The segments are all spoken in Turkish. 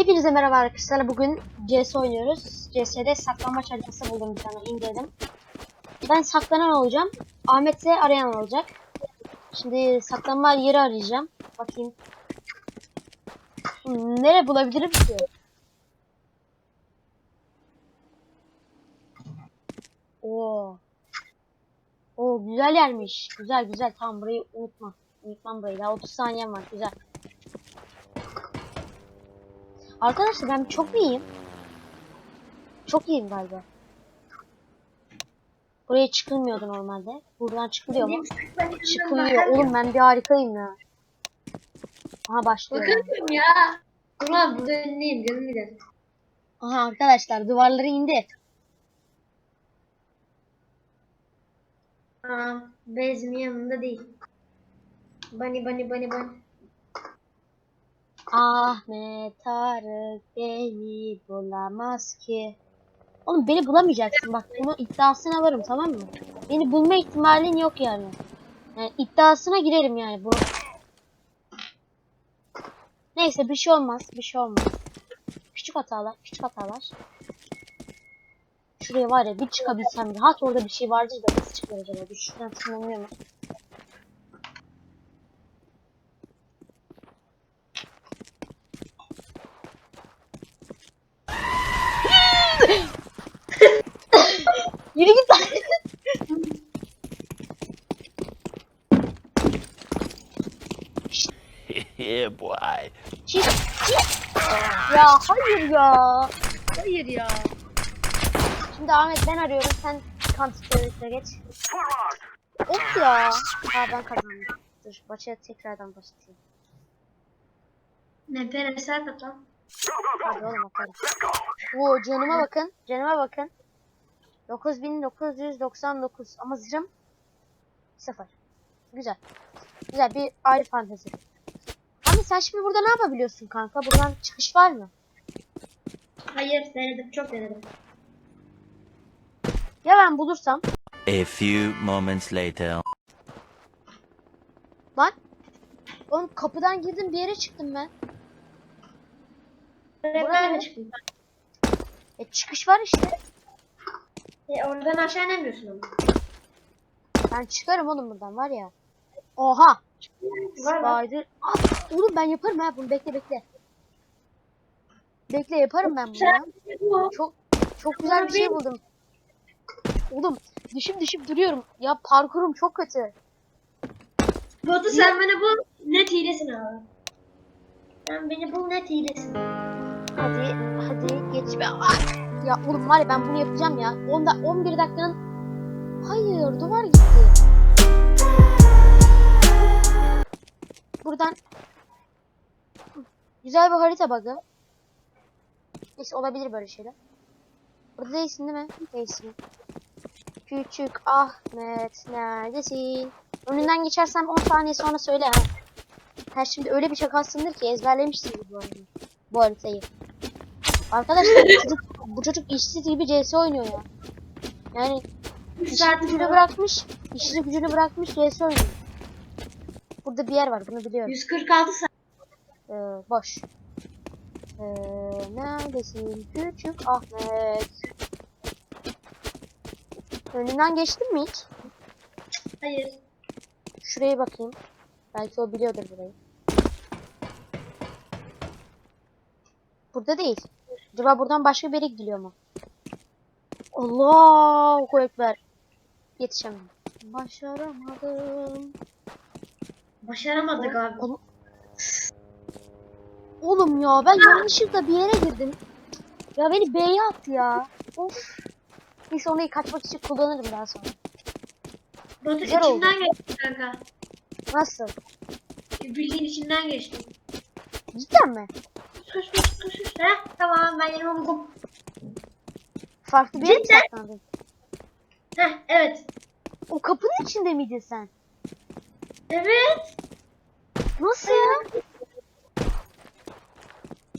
Hepinize merhaba arkadaşlar. Bugün CS oynuyoruz. CS'de saklanmaç haritası buldum bir tane indirdim. Ben saklanan olacağım. Ahmet ise arayan olacak. Şimdi saklanma yeri arayacağım. Bakayım. Hmm, Nere bulabilirim ki? Oo. Oo güzel yermiş. Güzel güzel. Tamam burayı unutma. Unutmam burayı. Daha 30 saniyem var. Güzel. Arkadaşlar ben çok iyiyim. Çok iyiyim galiba. Buraya çıkılmıyordu normalde. Buradan çıkılıyor mu? Çıkılıyor. Oğlum ben bir harikayım ya. Aha başlıyor. Bakıyorum ya. Ulan burada önleyim canım gider. Aha arkadaşlar duvarları indi. Aa, bezim yanında değil. Bani bani bani bani. Ahmet Tarık beni bulamaz ki. Oğlum beni bulamayacaksın bak bunu iddiasına varım tamam mı? Beni bulma ihtimalin yok yani. Yani iddiasına girerim yani bu. Neyse bir şey olmaz bir şey olmaz. Küçük hatalar küçük hatalar. Şuraya var ya bir çıkabilsem rahat orada bir şey vardır da nasıl çıkıyor acaba? Şuradan tırmanıyor mu? Yeah, boy. Ya hayır ya. Hayır ya. Şimdi Ahmet ben arıyorum. Sen counter geç. Of ya. Aa ben kazandım. Dur maça tekrardan başlayayım. Ne peresel katan. Hadi oğlum atarım. Oo canıma bakın. Canıma bakın. 9999 ama zırhım 0. Güzel. Güzel bir ayrı fantezi. Abi sen şimdi burada ne yapabiliyorsun kanka? Buradan çıkış var mı? Hayır denedim çok denedim. Ya ben bulursam? A few moments later. Lan. Oğlum kapıdan girdim bir yere çıktım ben. Buraya- de çıktım. E çıkış var işte. E, oradan aşağı inemiyorsun ama. Ben çıkarım oğlum buradan var ya. Oha. Spider. Ah, oğlum ben yaparım ha bunu bekle bekle. Bekle yaparım ben bunu ya. Bu. Çok çok güzel bir şey buldum. Oğlum düşüp düşüp duruyorum. Ya parkurum çok kötü. Batu sen beni bul. Net hilesin abi. Sen beni bul net hilesin. Hadi hadi geç be. Ah! Ya oğlum var ya ben bunu yapacağım ya. 10 da 11 dakikanın Hayır duvar gitti. Buradan güzel bir harita bug'ı. Neyse olabilir böyle şeyler. Burada değilsin değil mi? Değilsin. Küçük Ahmet neredesin? Önünden geçersem 10 saniye sonra söyle ha. Her şimdi öyle bir şakasındır ki ezberlemişsiniz bu arada. Bu haritayı. Arkadaşlar bu çocuk, bu çocuk işsiz gibi CS oynuyor ya. Yani işini gücünü bırakmış, işini gücünü bırakmış CS oynuyor. Burada bir yer var bunu biliyorum. 146 saat. Ee, boş. Ee, neredesin küçük Ahmet? Önünden geçtin mi hiç? Hayır. Şuraya bakayım. Belki o biliyordur burayı. Burada değil. Acaba buradan başka bir yere gidiliyor mu? Allahu Ekber. Yetişemem. Başaramadım. Başaramadık abi. Oğlum, Oğlum ya ben yanlışlıkla bir yere girdim. Ya beni B'ye attı ya. Of. Neyse onu kaçmak için kullanırım daha sonra. Batu Güzel içinden geçti kanka. Nasıl? Bildiğin içinden geçti. Cidden mi? Koş koş koş koş. Heh, tamam ben yerimi buldum. Farklı bir yere mi saklandın? Heh evet. O kapının içinde miydin sen? Evet. Nasıl ya?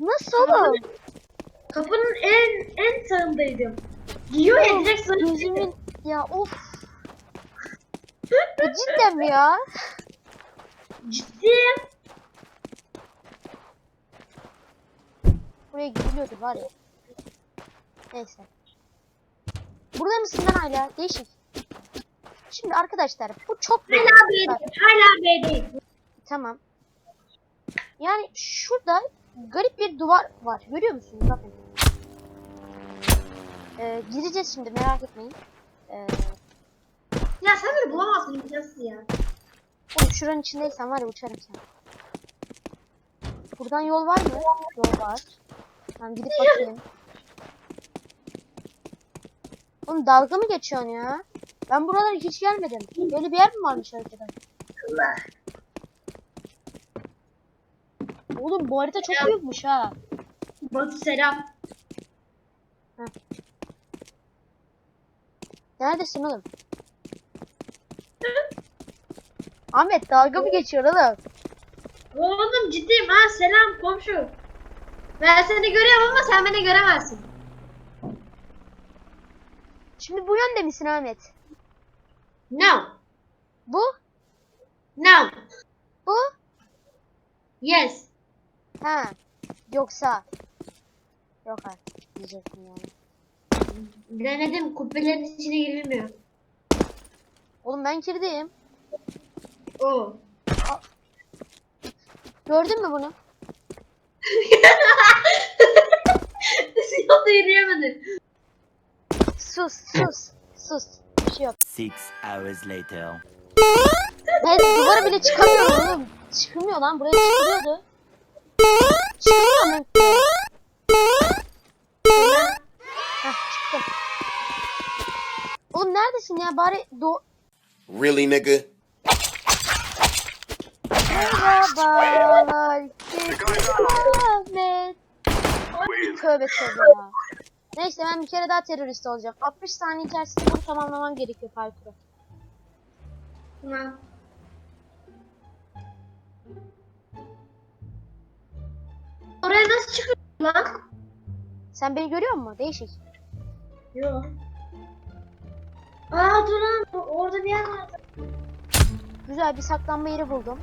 Nasıl oğlum? Kapının en en sağındaydım. Giyiyor ya direkt sana Gözümün... Ya of. Ya cidden mi ya? Ciddiyim. buraya gidiliyordur var ya. Neyse. Burada mısın lan hala? Değişik. Şimdi arkadaşlar bu çok. Hala B'deyim. Hala B'deyim. Tamam. Yani şurada garip bir duvar var. Görüyor musunuz? Bakın. Ee, gireceğiz şimdi merak etmeyin. Ee, Ya sen beni bulamazsın imkansız ya. oğlum şuranın içindeysen var ya uçarım sen. Buradan yol var mı? Yol var. Tamam gidip bakayım. Oğlum dalga mı geçiyorsun ya? Ben buralara hiç gelmedim. Böyle bir yer mi varmış haritada? Oğlum bu harita çok büyükmüş ha. Batu selam. Neredesin oğlum? Ahmet dalga mı geçiyor oğlum? Oğlum ciddiyim ha selam komşu. Ben seni görüyorum ama sen beni göremezsin. Şimdi bu yönde misin Ahmet? No. Bu? No. Bu? Yes. Ha. Yoksa. Yok artık diyecektim yani. Denedim kubbelerin içine girilmiyor. Oğlum ben kirliyim. Oo. Gördün mü bunu? Yolda yürüyemedin. Sus sus. Sus. Six hours later. Ben duvara bile çıkamıyorum oğlum. Çıkmıyor lan. Buraya çıkılıyordu. Çıkmıyor lan. Heh çıktım. Oğlum neredesin ya? Bari do... Really, nigga? Merhabalar. Ahmet. Tövbe tövbe ya. Neyse ben bir kere daha terörist olacağım. 60 saniye içerisinde bunu tamamlamam gerekiyor parkuru. Tamam. Oraya nasıl çıkıyor lan? Sen beni görüyor musun? Değişik. Yok. Aa dur lan orada bir yer vardı. Güzel bir saklanma yeri buldum.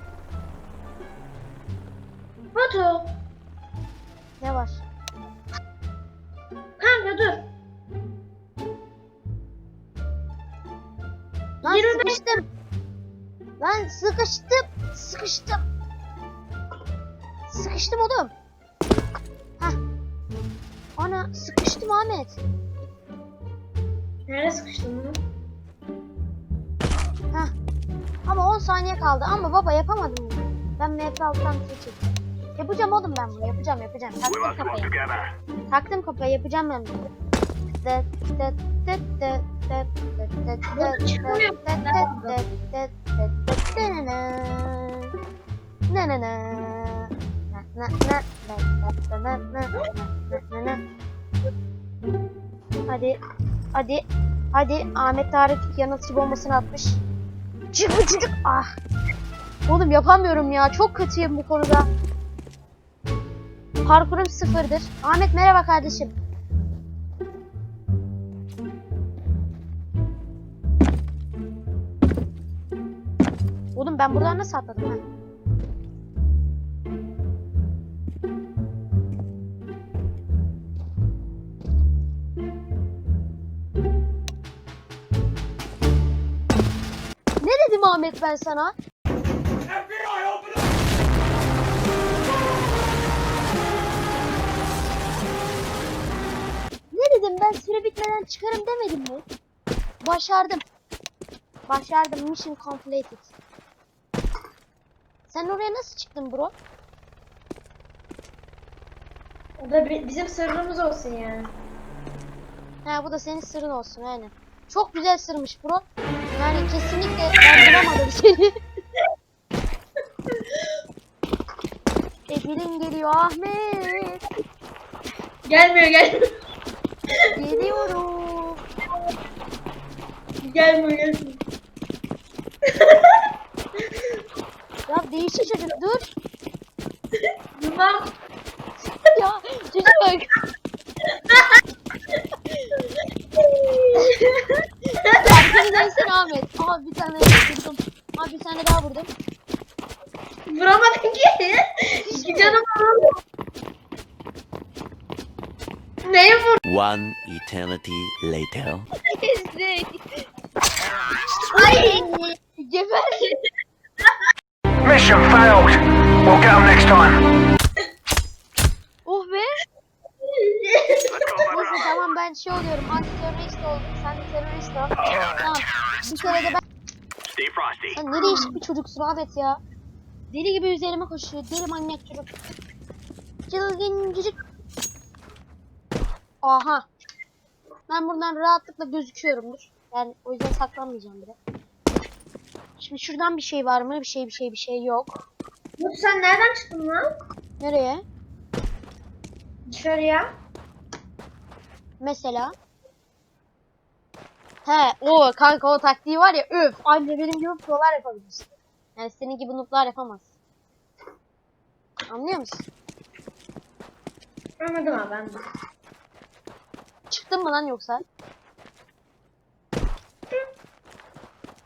Batu. Ne var? Dur. Lan 25 sıkıştım. Lan sıkıştım. Sıkıştım. Sıkıştım oğlum. Hah. Ana sıkıştım Ahmet. Nerede sıkıştın lan? Hah. Ama 10 saniye kaldı ama baba yapamadım bunu. Ben MP alttan seçeyim. Yapacağım oğlum ben bunu. Yapacağım yapacağım. Taktım kafayı. Taktım kafayı yapacağım ben bunu. Hadi hadi hadi Ahmet Tarık yanına su bombasını atmış. Cık cık ah. Oğlum yapamıyorum ya. Çok kötüyüm bu konuda. Parkurum sıfırdır. Ahmet merhaba kardeşim. Oğlum ben buradan nasıl atladım ha? Ne dedim Ahmet ben sana? Ne dedim ben süre bitmeden çıkarım demedim mi? Başardım. Başardım. Mission completed. Sen oraya nasıl çıktın bro? O da bi- bizim sırrımız olsun yani. Ha bu da senin sırrın olsun yani. Çok güzel sırmış bro. Yani kesinlikle ben bulamadım seni. Ebilin geliyor Ahmet. Gelmiyor gelmiyor. Geliyorum. gelmiyor gelmiyor. Ya değişik çocuk dur. Durmam. ya çocuk bak. Arkını dönsene Ahmet. Aha bir tane vurdum. Aha bir tane daha vurdum. Vuramadım ki. İki canım var. Neye vurdun? One eternity later. Ay. Geber. Mission failed. We'll get them next time. Oh be. Neyse tamam ben şey oluyorum. Anti terörist oldum. Sen de terörist ol. Tamam. Bir kere de ben... Stay frosty. Sen ne değişik bir çocuksun Ahmet ya. Deli gibi üzerime koşuyor. Deli manyak çocuk. Çılgın çocuk. Aha. Ben buradan rahatlıkla gözüküyorumdur. Yani o yüzden saklanmayacağım bile. Şimdi şuradan bir şey var mı? Bir şey bir şey bir şey yok. Batu sen nereden çıktın lan? Nereye? Dışarıya. Mesela. He o kanka o taktiği var ya öf. Anne benim gibi prolar yapabilirsin. Yani senin gibi noob'lar yapamaz. Anlıyor musun? Anladım abi ben de. Çıktın mı lan yoksa?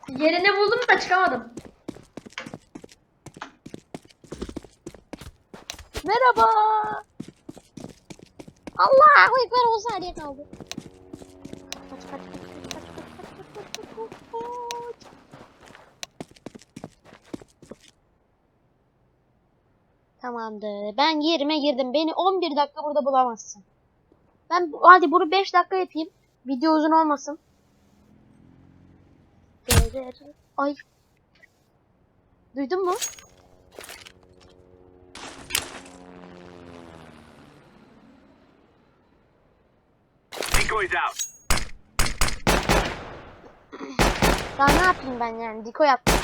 Yerini buldum da çıkamadım. Merhaba. Allah ekber 10 saniye kaldı. Kaç kaç kaç kaç kaç kaç kaç kaç kaç kaç. Tamamdır. Ben yerime girdim. Beni 11 dakika burada bulamazsın. Ben hadi bunu 5 dakika yapayım. Video uzun olmasın. Ay. Duydun mu? Decoys out. Daha ne yapayım ben yani? Diko yaptım.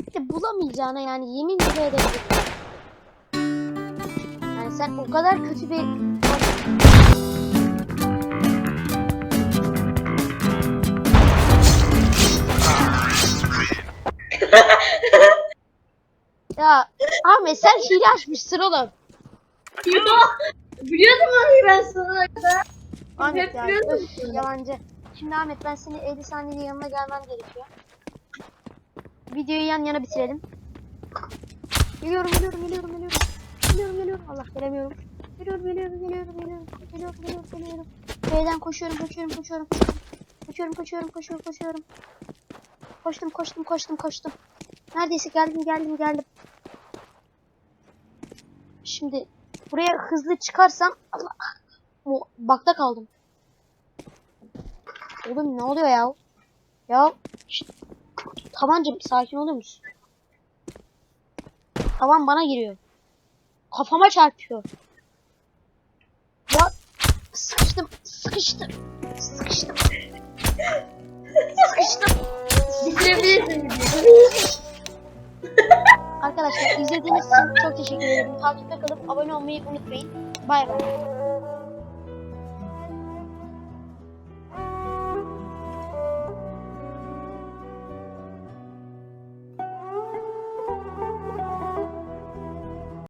Bir de bulamayacağına yani yemin bile edebilirim. Yani sen o kadar kötü bir... ya Ahmet sen hile açmışsın oğlum. Yo. Biliyordum orayı ben sana kadar. Ahmet ya öf, yalancı. Şimdi Ahmet ben seni 50 saniyede yanına gelmem gerekiyor. Videoyu yan yana bitirelim. Geliyorum geliyorum geliyorum geliyorum. Geliyorum geliyorum. Allah gelemiyorum. Geliyorum geliyorum geliyorum geliyorum. Geliyorum geliyorum geliyorum. B'den koşuyorum koşuyorum koşuyorum. Koşuyorum koşuyorum koşuyorum koşuyorum. Koştum koştum koştum koştum. Neredeyse geldim geldim geldim. Şimdi buraya hızlı çıkarsam Allah o bakta kaldım. Oğlum ne oluyor ya? Ya şşt. Tabancım sakin olur musun? Tavan bana giriyor. Kafama çarpıyor. Ya sıkıştım, sıkıştım, sıkıştım. sıkıştım. Arkadaşlar izlediğiniz için çok teşekkür ederim. Takipte kalıp abone olmayı unutmayın. Bay bay.